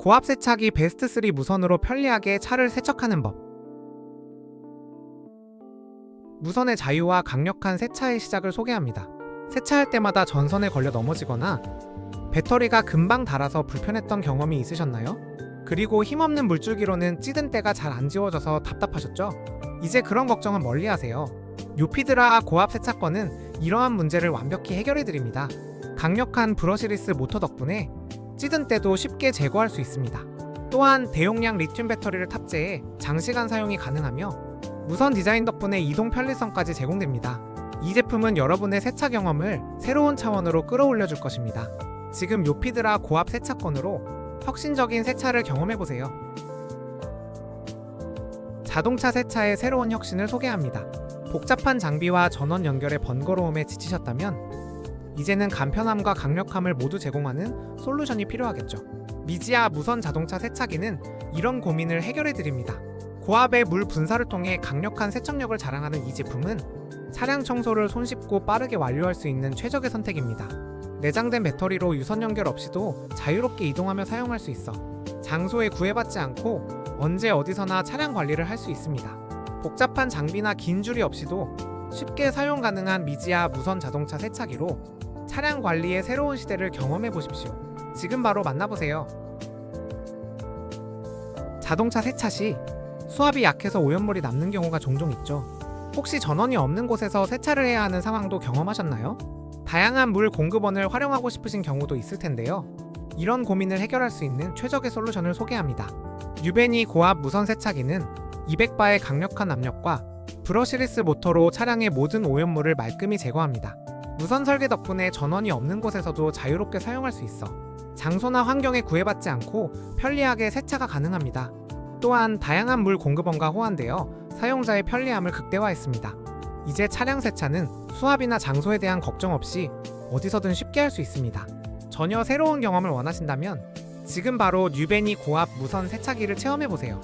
고압 세차기 베스트 3 무선으로 편리하게 차를 세척하는 법. 무선의 자유와 강력한 세차의 시작을 소개합니다. 세차할 때마다 전선에 걸려 넘어지거나 배터리가 금방 닳아서 불편했던 경험이 있으셨나요? 그리고 힘없는 물줄기로는 찌든 때가 잘 안 지워져서 답답하셨죠? 이제 그런 걱정은 멀리 하세요. 요피드라 고압 세차건은 이러한 문제를 완벽히 해결해 드립니다. 강력한 브러시리스 모터 덕분에 찌든 때도 쉽게 제거할 수 있습니다. 또한 대용량 리튬 배터리를 탑재해 장시간 사용이 가능하며 무선 디자인 덕분에 이동 편리성까지 제공됩니다. 이 제품은 여러분의 세차 경험을 새로운 차원으로 끌어올려 줄 것입니다. 지금 요피드라 고압 세차건으로 혁신적인 세차를 경험해 보세요. 자동차 세차의 새로운 혁신을 소개합니다. 복잡한 장비와 전원 연결의 번거로움에 지치셨다면 이제는 간편함과 강력함을 모두 제공하는 솔루션이 필요하겠죠. 미지아 무선 자동차 세차기는 이런 고민을 해결해 드립니다. 고압의 물 분사를 통해 강력한 세척력을 자랑하는 이 제품은 차량 청소를 손쉽고 빠르게 완료할 수 있는 최적의 선택입니다. 내장된 배터리로 유선 연결 없이도 자유롭게 이동하며 사용할 수 있어 장소에 구애받지 않고 언제 어디서나 차량 관리를 할 수 있습니다. 복잡한 장비나 긴 줄이 없이도 쉽게 사용 가능한 미지아 무선 자동차 세차기로 차량 관리의 새로운 시대를 경험해 보십시오. 지금 바로 만나보세요. 자동차 세차 시 수압이 약해서 오염물이 남는 경우가 종종 있죠. 혹시 전원이 없는 곳에서 세차를 해야 하는 상황도 경험하셨나요? 다양한 물 공급원을 활용하고 싶으신 경우도 있을 텐데요. 이런 고민을 해결할 수 있는 최적의 솔루션을 소개합니다. 유베니 고압 무선 세차기는 200바의 강력한 압력과 브러시리스 모터로 차량의 모든 오염물을 말끔히 제거합니다. 무선 설계 덕분에 전원이 없는 곳에서도 자유롭게 사용할 수 있어 장소나 환경에 구애받지 않고 편리하게 세차가 가능합니다. 또한 다양한 물 공급원과 호환되어 사용자의 편리함을 극대화했습니다. 이제 차량 세차는 수압이나 장소에 대한 걱정 없이 어디서든 쉽게 할 수 있습니다. 전혀 새로운 경험을 원하신다면 지금 바로 뉴베니 고압 무선 세차기를 체험해 보세요.